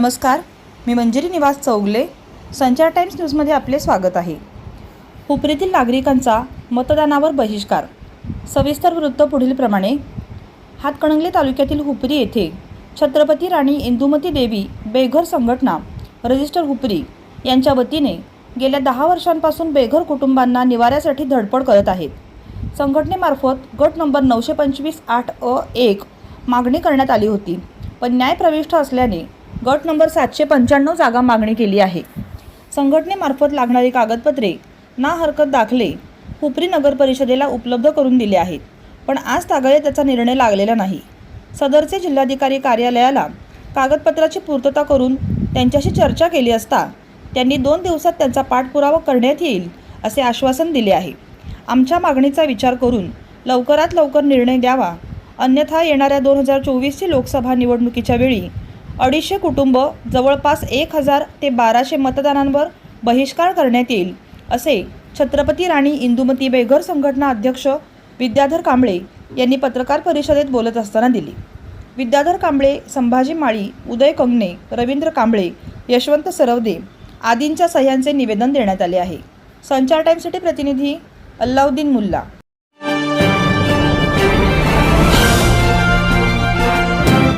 नमस्कार मी मंजिरी निवास चौगले संचार टाइम्स न्यूजमध्ये आपले स्वागत आहे. हुपरीतील नागरिकांचा मतदानावर बहिष्कार सविस्तर वृत्त पुढीलप्रमाणे हातकणंगले तालुक्यातील हुपरी येथे छत्रपती राणी इंदुमती देवी बेघर संघटना रजिस्टर हुपरी यांच्या वतीने गेल्या दहा वर्षांपासून बेघर कुटुंबांना निवाऱ्यासाठी धडपड करत आहेत. संघटनेमार्फत गट नंबर नऊशे पंचवीस आठ अ एक मागणी करण्यात आली होती पण न्याय प्रविष्ट असल्याने गट नंबर सातशे पंच्याण्णव जागा मागणी केली आहे. संघटनेमार्फत लागणारी कागदपत्रे ना हरकत दाखले हुपरी नगर परिषदेला उपलब्ध करून दिले आहेत पण आज तागायत त्याचा निर्णय लागलेला नाही. सदरचे जिल्हाधिकारी कार्यालयाला कागदपत्राची पूर्तता करून त्यांच्याशी चर्चा केली असता त्यांनी दोन दिवसात त्यांचा पाठपुरावा करण्यात येईल असे आश्वासन दिले आहे. आमच्या मागणीचा विचार करून लवकरात लवकर निर्णय द्यावा. अन्यथा येणाऱ्या दोन हजार चोवीसची लोकसभा निवडणुकीच्या वेळी अडीचशे कुटुंब जवळपास एक हजार ते बाराशे मतदानांवर बहिष्कार करण्यात येईल असे छत्रपती राणी इंदुमती बेघर संघटना अध्यक्ष विद्याधर कांबळे यांनी पत्रकार परिषदेत बोलत असताना दिली. विद्याधर कांबळे संभाजी माळी उदय कंगणे रवींद्र कांबळे यशवंत सरवदे आदींच्या सह्यांचे निवेदन देण्यात आले आहे. संचार टाईमसाठी प्रतिनिधी अल्लाउद्दीन मुल्ला